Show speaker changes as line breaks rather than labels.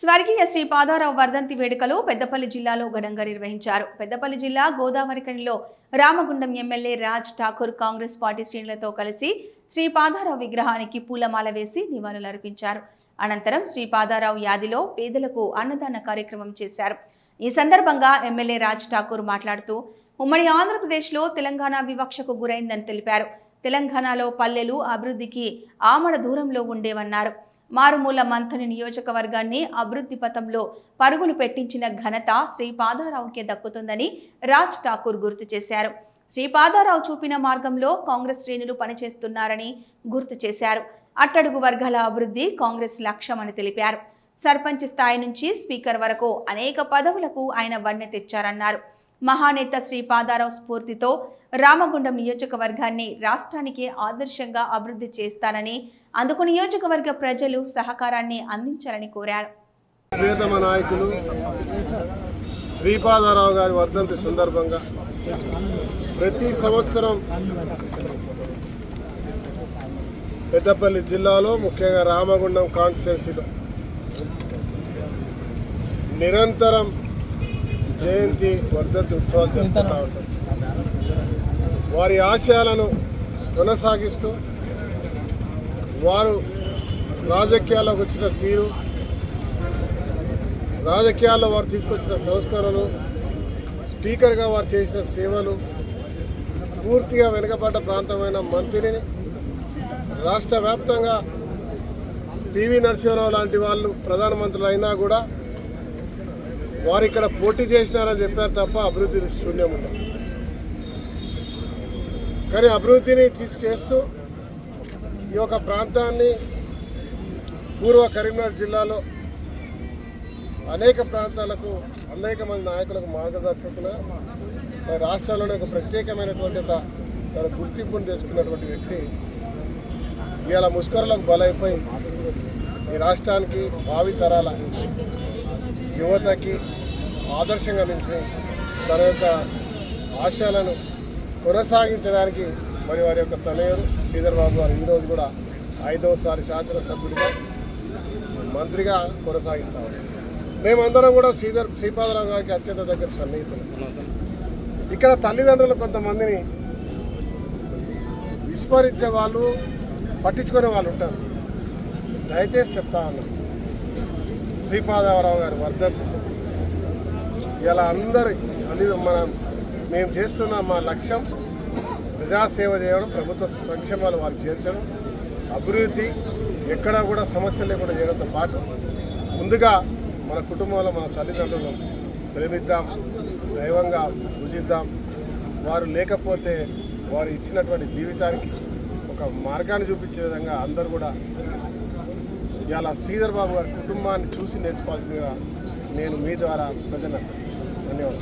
స్వర్గీయ శ్రీ పాదారావు వర్ధంతి వేడుకలు పెద్దపల్లి జిల్లాలో ఘనంగా నిర్వహించారు. పెద్దపల్లి జిల్లా గోదావరికనిలో రామగుండం ఎమ్మెల్యే రాజ్ ఠాకూర్ కాంగ్రెస్ పార్టీ శ్రేణులతో కలిసి శ్రీ పాదారావు విగ్రహానికి పూలమాల వేసి నివాళులర్పించారు. అనంతరం శ్రీ పాదారావు యాదిలో పేదలకు అన్నదాన కార్యక్రమం చేశారు. ఈ సందర్భంగా ఎమ్మెల్యే రాజ్ ఠాకూర్ మాట్లాడుతూ ఉమ్మడి ఆంధ్రప్రదేశ్లో తెలంగాణ వివక్షకు గురైందని తెలిపారు. తెలంగాణలో పల్లెలు అభివృద్ధికి ఆమడ దూరంలో ఉండేవన్నారు. మారుమూల మంథని నియోజకవర్గాన్ని అభివృద్ధి పథంలో పరుగులు పెట్టించిన ఘనత శ్రీ పాదారావుకే దక్కుతుందని రాజ్ ఠాకూర్ గుర్తు చేశారు. శ్రీ పాదారావు చూపిన మార్గంలో కాంగ్రెస్ శ్రేణులు పనిచేస్తున్నారని గుర్తు చేశారు. అట్టడుగు వర్గాల అభివృద్ధి కాంగ్రెస్ లక్ష్యమని తెలిపారు. సర్పంచ్ స్థాయి నుంచి స్పీకర్ వరకు అనేక పదవులకు ఆయన వన్నె తెచ్చారన్నారు. మహానేత శ్రీ పాదారావు స్ఫూర్తితో రామగుండం నియోజకవర్గాన్ని రాష్ట్రానికి ఆదర్శంగా అభివృద్ధి చేస్తానని అందుకు నియోజకవర్గ ప్రజలు సహకారాన్ని అందించాలని కోరారు.
ప్రియతమ నాయకులు శ్రీపాదారావు గారి వర్ధంతి సందర్భంగా ప్రతి సంవత్సరం పెద్దపల్లి జిల్లాలో ముఖ్యంగా రామగుండం కాన్స్టిట్యున్సీలో నిరంతరం జయంతి వర్ధంతి ఉత్సవాలు జరుపుతూ ఉంటాం. వారి ఆశయాలను కొనసాగిస్తూ వారు రాజకీయాల్లోకి వచ్చిన తీరు రాజకీయాల్లో వారు తీసుకొచ్చిన సంస్కరణలు స్పీకర్గా వారు చేసిన సేవలు పూర్తిగా వెనుకబడ్డ ప్రాంతమైన మంత్రిని రాష్ట్ర వ్యాప్తంగా పివి నరసింహరావు లాంటి వాళ్ళు ప్రధానమంత్రులు అయినా కూడా వారు ఇక్కడ పోటీ చేసినారని చెప్పారు తప్ప అభివృద్ధి శూన్యం ఉండదు. కానీ అభివృద్ధిని తీసి చేస్తూ ఈ యొక్క ప్రాంతాన్ని పూర్వ కరీంనగర్ జిల్లాలో అనేక ప్రాంతాలకు అనేక మంది నాయకులకు మార్గదర్శకులుగా మన రాష్ట్రంలోనే ఒక ప్రత్యేకమైనటువంటి ఒక తన గుర్తింపును తెచ్చుకున్నటువంటి వ్యక్తి. ఇవాళ ముష్కరులకు బలైపోయి ఈ రాష్ట్రానికి భావితరాల యువతకి ఆదర్శంగా నిలిచి తన యొక్క ఆశయాలను కొనసాగించడానికి మరి వారి యొక్క తనయుడు శ్రీధర్ బాబు గారు ఈరోజు కూడా ఐదవసారి శాసనసభ్యుడిగా మంత్రిగా కొనసాగిస్తా మేమందరం కూడా శ్రీధర్ శ్రీపాదరావు గారికి అత్యంత దగ్గర సన్నిహితులు. ఇక్కడ తల్లిదండ్రులు కొంతమందిని విస్మరించే వాళ్ళు పట్టించుకునే వాళ్ళు ఉంటారు. దయచేసి చెప్తా ఉన్నాను. శ్రీపాదరావు గారి వర్ధంతి. ఇలా అందరి అది మనం మేము చేస్తున్న మా లక్ష్యం ప్రజాసేవ చేయడం ప్రభుత్వ సంక్షేమాలు వాళ్ళు చేర్చడం అభివృద్ధి ఎక్కడా కూడా సమస్యలు లేకుండా చేయడంతో పాటు ముందుగా మన కుటుంబంలో మన తల్లిదండ్రులను ప్రేమిద్దాం దైవంగా పూజిద్దాం. వారు లేకపోతే వారు ఇచ్చినటువంటి జీవితానికి ఒక మార్గాన్ని చూపించే విధంగా అందరు కూడా ఇవాళ శ్రీధర్ బాబు గారి కుటుంబాన్ని చూసి నేర్చుకోవాల్సిందిగా నేను మీ ద్వారా ప్రజలను ధన్యవాదాలు.